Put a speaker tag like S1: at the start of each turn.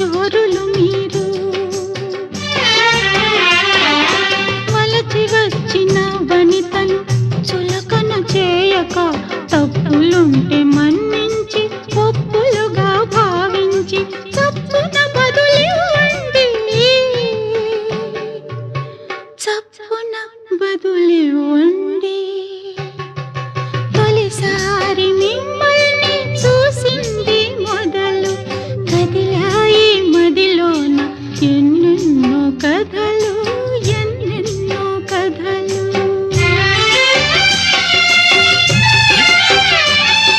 S1: శూరులు మీరు. మలచి వచ్చిన వనితను చులకన చేయక తప్పులుంటే మన్నించి ఒప్పులుగా భావించి చప్పున బదులు చప్పున బదులివ్వండి.